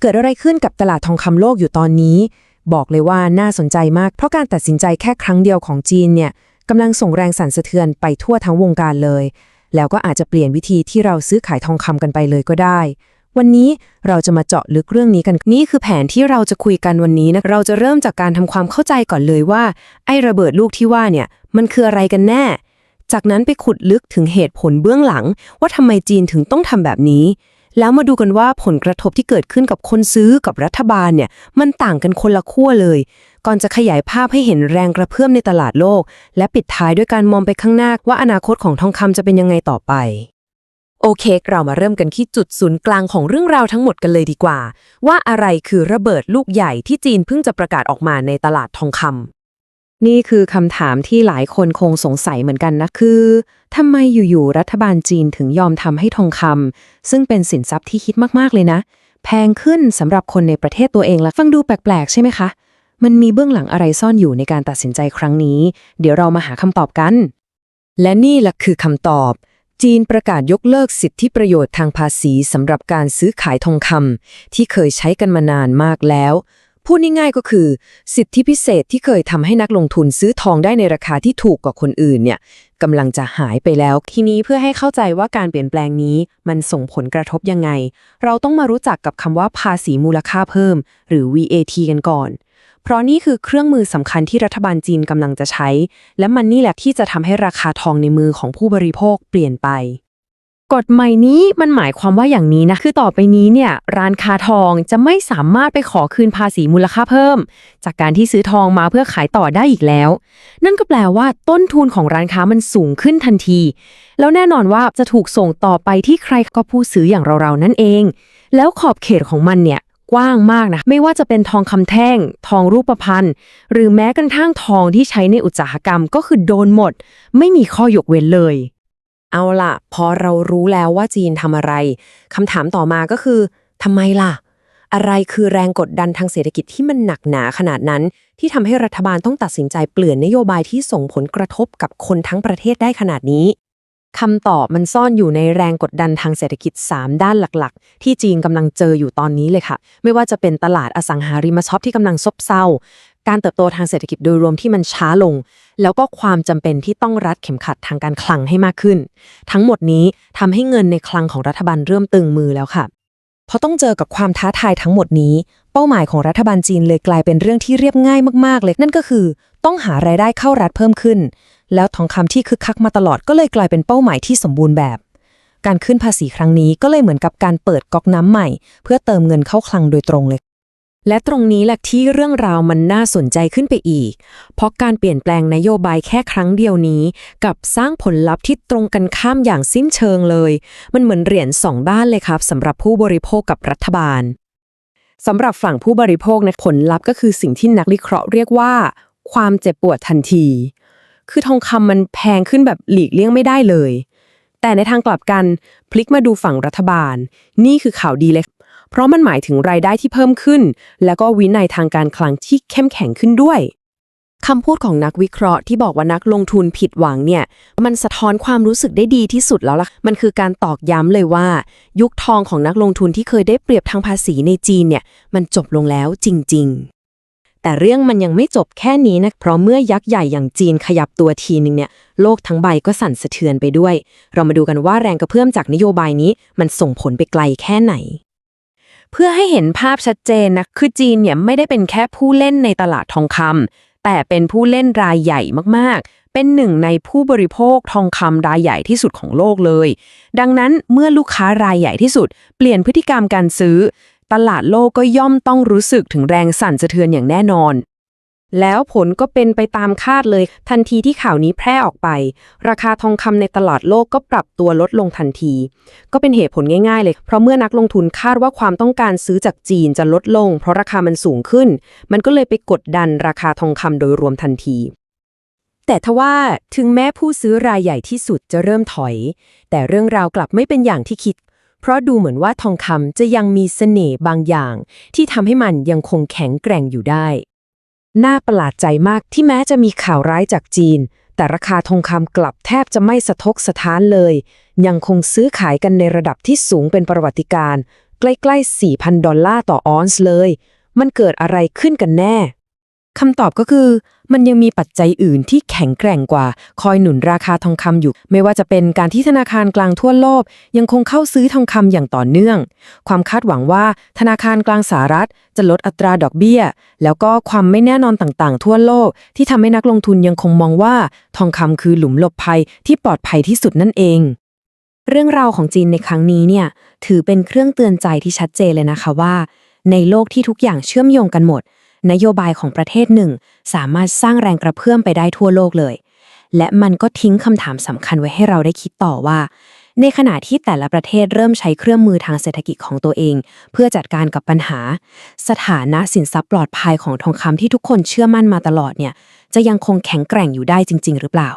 เกิดอะไรขึ้นกับตลาดทองคำโลกอยู่ตอนนี้ บอกเลยว่าน่าสนใจมาก เพราะการตัดสินใจแค่ครั้งเดียวของจีนเนี่ยกำลังส่งแรงสั่นสะเทือนไปทั่วทั้งวงการเลย แล้วก็อาจจะเปลี่ยนวิธีที่เราซื้อขายทองคำกันไปเลยก็ได้ วันนี้เราจะมาเจาะลึกเรื่องนี้กัน นี่คือแผนที่เราจะคุยกันวันนี้นะ เราจะเริ่มจากการทำความเข้าใจก่อนเลยว่า ไอ้ระเบิดลูกที่ว่าเนี่ยมันคืออะไรกันแน่ จากนั้นไปขุดลึกถึงเหตุผลเบื้องหลัง ว่าทำไมจีนถึงต้องทำแบบนี้ แล้วมาดูกันว่าผลกระทบที่เกิดขึ้นกับคนซื้อกับรัฐบาลเนี่ยมันต่างกันคนละขั้วเลย ก่อนจะขยายภาพให้เห็นแรงกระเพื่อมในตลาดโลก และปิดท้ายด้วยการมองไปข้างหน้าว่าอนาคตของทองคำจะเป็นยังไงต่อไป โอเค เรามาเริ่มกันที่จุดศูนย์กลางของเรื่องราวทั้งหมดกันเลยดีกว่า ว่าอะไรคือระเบิดลูกใหญ่ที่จีนเพิ่งจะประกาศออกมาในตลาดทองคำ นี่คือคำถามที่หลายคนคงสงสัยเหมือนกันนะคือทำไมอยู่ๆรัฐบาลจีนถึงยอมทำให้ทองคำซึ่งเป็นสินทรัพย์ที่คิดมากๆเลยนะ แพงขึ้นสำหรับคนในประเทศตัวเองละฟังดูแปลกๆ ใช่ไหมคะ มันมีเบื้องหลังอะไรซ่อนอยู่ในการตัดสินใจครั้งนี้ เดี๋ยวเรามาหาคำตอบกัน และนี่แหละคือคำตอบ จีนประกาศยกเลิกสิทธิประโยชน์ทางภาษีสำหรับการซื้อขายทองคำที่เคยใช้กันมานานมากแล้ว พูดง่ายๆก็คือ สิทธิพิเศษที่เคยทำให้นักลงทุนซื้อทองได้ในราคาที่ถูกกว่าคนอื่นเนี่ยกำลังจะหายไปแล้ว ทีนี้เพื่อให้เข้าใจว่าการเปลี่ยนแปลงนี้มันส่งผลกระทบยังไง เราต้องมารู้จักกับคำว่าภาษีมูลค่าเพิ่ม หรือ VAT กันก่อน เพราะนี่คือเครื่องมือสำคัญที่รัฐบาลจีนกำลังจะใช้ และมันนี่แหละที่จะทำให้ราคาทองในมือของผู้บริโภคเปลี่ยนไป กฎใหม่นี้มันหมายความว่าอย่างนี้นะ คือต่อไปนี้เนี่ย ร้านค้าทองจะไม่สามารถไปขอคืนภาษีมูลค่าเพิ่ม จากการที่ซื้อทองมาเพื่อขายต่อได้อีกแล้ว นั่นก็แปลว่าต้นทุนของร้านค้ามันสูงขึ้นทันที แล้วแน่นอนว่าจะถูกส่งต่อไปที่ใครก็ผู้ซื้ออย่างเราๆนั่นเอง แล้วขอบเขตของมันเนี่ยกว้างมากนะ ไม่ว่าจะเป็นทองคำแท่ง ทองรูปพรรณหรือแม้กระทั่งทองที่ใช้ในอุตสาหกรรมก็คือโดนหมด ไม่มีข้อยกเว้นเลย เอาล่ะพอเรารู้แล้วว่าจีนทำอะไรคำถามต่อมาก็คือทำไมล่ะ อะไรคือแรงกดดันทางเศรษฐกิจที่มันหนักหนาขนาดนั้น ที่ทำให้รัฐบาลต้องตัดสินใจเปลี่ยนนโยบายที่ส่งผลกระทบกับคนทั้งประเทศได้ขนาดนี้คำตอบมันซ่อนอยู่ในแรงกดดันทางเศรษฐกิจ 3 ด้านหลักๆ ที่จีนกำลังเจออยู่ตอนนี้เลยค่ะ ไม่ว่าจะเป็นตลาดอสังหาริมทรัพย์ที่กำลังซบเซา การเติบโตทางเศรษฐกิจโดยรวมที่มันช้าลง แล้วก็ความจำเป็นที่ต้องรัดเข็มขัดทางการคลังให้มากขึ้น ทั้งหมดนี้ทำให้เงินในคลังของรัฐบาลเริ่มตึงมือแล้วค่ะพอต้องเจอกับความท้าทายทั้งหมดนี้ เป้าหมายของรัฐบาลจีนเลยกลายเป็นเรื่องที่เรียบง่ายมากๆ เลย นั่นก็คือ ต้องหารายได้เข้ารัฐเพิ่มขึ้น แล้วทองคำที่คึกคักมาตลอดก็เลยกลายเป็นเป้าหมายที่สมบูรณ์แบบ การขึ้นภาษีครั้งนี้ก็เลยเหมือนกับการเปิดก๊อกน้ำใหม่ เพื่อเติมเงินเข้าคลังโดยตรงเลย และตรงนี้แหละที่เรื่องราวมันน่าสนใจขึ้นไปอีก เพราะการเปลี่ยนแปลงนโยบายแค่ครั้งเดียวนี้ กับสร้างผลลัพธ์ที่ตรงกันข้ามอย่างสิ้นเชิงเลย มันเหมือนเหรียญสองด้านเลยครับสำหรับผู้บริโภคกับรัฐบาลสำหรับฝั่งผู้บริโภคนะผลลัพธ์ก็คือสิ่งที่นักวิเคราะห์เรียกว่า ความเจ็บปวดทันที คือทองคำมันแพงขึ้นแบบหลีกเลี่ยงไม่ได้เลย แต่ในทางกลับกันพลิกมาดูฝั่งรัฐบาล นี่คือข่าวดีเลย เพราะมันหมายถึงรายได้ที่เพิ่มขึ้น แล้วก็วินัยทางการคลังที่เข้มแข็งขึ้นด้วยคำพูดของนักวิเคราะห์ที่บอกว่านักลงทุนผิดหวังเนี่ย มันสะท้อนความรู้สึกได้ดีที่สุดแล้วล่ะ มันคือการตอกย้ำเลยว่า ยุคทองของนักลงทุนที่เคยได้เปรียบทางภาษีในจีนเนี่ย มันจบลงแล้วจริง ๆแต่เรื่องมันยังไม่จบแค่นี้นะ เพราะเมื่อยักษ์ใหญ่อย่างจีนขยับตัวทีนึงเนี่ย โลกทั้งใบก็สั่นสะเทือนไปด้วย เรามาดูกันว่าแรงกระเพื่อมจากนโยบายนี้มันส่งผลไปไกลแค่ไหน เพื่อให้เห็นภาพชัดเจนนะคือจีนเนี่ยไม่ได้เป็นแค่ผู้เล่นในตลาดทองคำแต่เป็นผู้เล่นรายใหญ่มากๆ เป็นหนึ่งในผู้บริโภคทองคำรายใหญ่ที่สุดของโลกเลย ดังนั้นเมื่อลูกค้ารายใหญ่ที่สุด เปลี่ยนพฤติกรรมการซื้อ ตลาดโลกก็ย่อมต้องรู้สึกถึงแรงสั่นสะเทือนอย่างแน่นอน แล้วผลก็เป็นไปตามคาดเลย ทันทีที่ข่าวนี้แพร่ออกไป ราคาทองคำในตลาดโลกก็ปรับตัวลดลงทันที ก็เป็นเหตุผลง่ายๆเลย เพราะเมื่อนักลงทุนคาดว่าความต้องการซื้อจากจีนจะลดลง เพราะราคามันสูงขึ้น มันก็เลยไปกดดันราคาทองคำโดยรวมทันที แต่ทว่าถึงแม้ผู้ซื้อรายใหญ่ที่สุดจะเริ่มถอย แต่เรื่องราวกลับไม่เป็นอย่างที่คิด เพราะดูเหมือนว่าทองคำจะยังมีเสน่ห์บางอย่าง ที่ทำให้มันยังคงแข็งแกร่งอยู่ได้ น่าประหลาดใจมากที่แม้จะมีข่าวร้ายจากจีน แต่ราคาทองคำกลับแทบจะไม่สะทกสะท้านเลย ยังคงซื้อขายกันในระดับที่สูงเป็นประวัติการณ์ใกล้ๆ 4,000 ดอลลาร์ต่อออนซ์เลย มันเกิดอะไรขึ้นกันแน่คำตอบก็คือ มันยังมีปัจจัยอื่นที่แข็งแกร่งกว่า คอยหนุนราคาทองคำอยู่ ไม่ว่าจะเป็นการที่ธนาคารกลางทั่วโลก ยังคงเข้าซื้อทองคำอย่างต่อเนื่อง ความคาดหวังว่าธนาคารกลางสหรัฐ จะลดอัตราดอกเบี้ย แล้วก็ความไม่แน่นอนต่างๆ ทั่วโลก ที่ทำให้นักลงทุนยังคงมองว่า ทองคำคือหลุมหลบภัยที่ปลอดภัยที่สุดนั่นเองเรื่องราวของจีนในครั้งนี้เนี่ยถือเป็นเครื่องเตือนใจที่ชัดเจนเลยนะคะว่า ในโลกที่ทุกอย่างเชื่อมโยงกันหมด นโยบายของประเทศหนึ่ง สามารถสร้างแรงกระเพื่อมไปได้ทั่วโลกเลย และมันก็ทิ้งคำถามสำคัญไว้ให้เราได้คิดต่อว่า ในขณะที่แต่ละประเทศเริ่มใช้เครื่องมือทางเศรษฐกิจของตัวเอง เพื่อจัดการกับปัญหา สถานะสินทรัพย์ปลอดภัยของทองคำที่ทุกคนเชื่อมั่นมาตลอดเนี่ยจะยังคงแข็งแกร่งอยู่ได้จริง ๆ หรือเปล่า